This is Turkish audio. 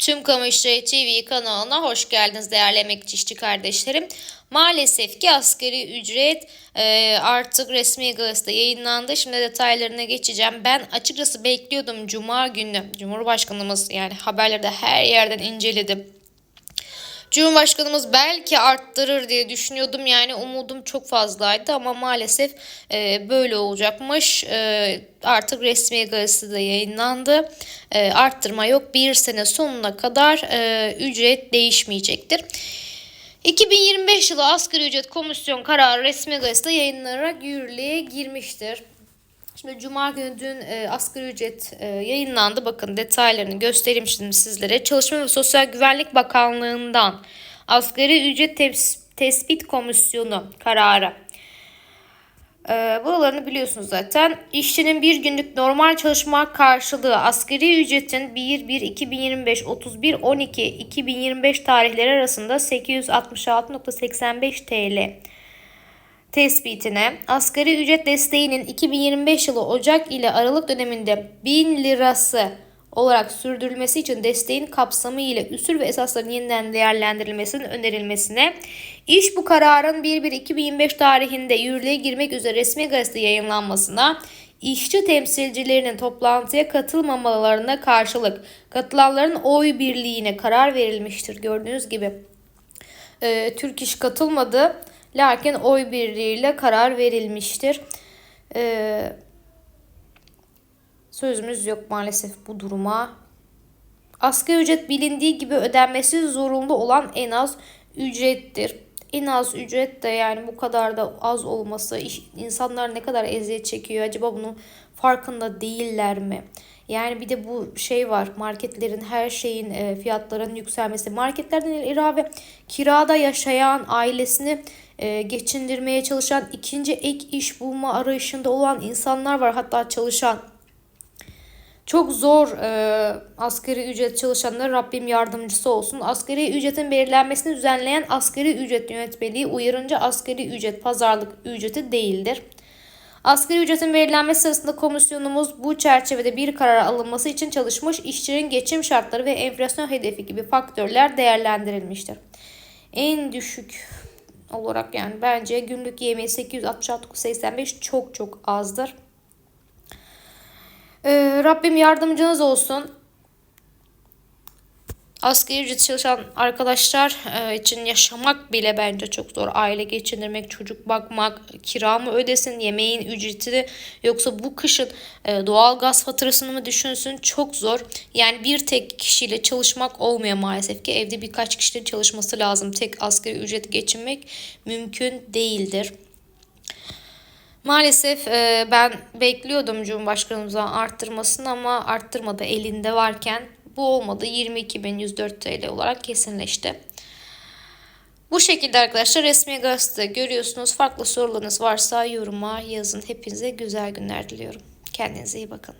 Tüm Kamu İşleri TV kanalına hoş geldiniz değerli emekçi işçi kardeşlerim. Maalesef ki asgari ücret e, artık resmi gazetede yayınlandı. Şimdi detaylarına geçeceğim. Ben açıkçası bekliyordum Cuma günü. Cumhurbaşkanımız yani haberlerde her yerden inceledim. Cumhurbaşkanımız belki arttırır diye düşünüyordum. Yani umudum çok fazlaydı ama maalesef e, böyle olacakmış. E, artık resmi gazetede yayınlandı. E, arttırma yok. Bir sene sonuna kadar e, ücret değişmeyecektir. 2025 yılı asgari ücret komisyon kararı resmi gazetede yayınlanarak yürürlüğe girmiştir. Şimdi Cuma günü dün e, asgari ücret e, yayınlandı. Bakın detaylarını göstereyim şimdi sizlere. Çalışma ve Sosyal Güvenlik Bakanlığı'ndan asgari ücret tes- tespit komisyonu kararı. E, buralarını biliyorsunuz zaten. İşçinin bir günlük normal çalışma karşılığı asgari ücretin 1-1-2025, 31-12-2025 tarihleri arasında 866.85 TL tespitine asgari ücret desteğinin 2025 yılı Ocak ile Aralık döneminde 1000 lirası olarak sürdürülmesi için desteğin kapsamı ile üsül ve esasların yeniden değerlendirilmesinin önerilmesine, iş bu kararın 1-1-2025 tarihinde yürürlüğe girmek üzere resmi gazete yayınlanmasına, işçi temsilcilerinin toplantıya katılmamalarına karşılık katılanların oy birliğine karar verilmiştir. Gördüğünüz gibi e, Türk İş katılmadı. Lakin oy birliğiyle karar verilmiştir. Ee, sözümüz yok maalesef bu duruma. Asgari ücret bilindiği gibi ödenmesi zorunlu olan en az ücrettir. En az ücret de yani bu kadar da az olması insanlar ne kadar eziyet çekiyor acaba bunun farkında değiller mi? Yani bir de bu şey var marketlerin her şeyin e, fiyatların yükselmesi. Marketlerden ilave kirada yaşayan ailesini e, geçindirmeye çalışan ikinci ek iş bulma arayışında olan insanlar var hatta çalışan. Çok zor e, asgari ücret çalışanlara Rabbim yardımcısı olsun. Asgari ücretin belirlenmesini düzenleyen asgari ücret yönetmeliği uyarınca asgari ücret pazarlık ücreti değildir. Asgari ücretin belirlenmesi sırasında komisyonumuz bu çerçevede bir karar alınması için çalışmış işçinin geçim şartları ve enflasyon hedefi gibi faktörler değerlendirilmiştir. En düşük olarak yani bence günlük yemeği 866,85 çok çok azdır. Ee, Rabbim yardımcınız olsun. Asgari ücret çalışan arkadaşlar e, için yaşamak bile bence çok zor. Aile geçindirmek, çocuk bakmak, kira mı ödesin, yemeğin ücreti yoksa bu kışın e, doğal gaz faturasını mı düşünsün çok zor. Yani bir tek kişiyle çalışmak olmuyor maalesef ki. Evde birkaç kişinin çalışması lazım. Tek asgari ücret geçinmek mümkün değildir. Maalesef e, ben bekliyordum Cumhurbaşkanımızdan arttırmasını ama arttırmadı elinde varken bu olmadı 22.104 TL olarak kesinleşti. Bu şekilde arkadaşlar resmi gazete görüyorsunuz. Farklı sorularınız varsa yoruma yazın. Hepinize güzel günler diliyorum. Kendinize iyi bakın.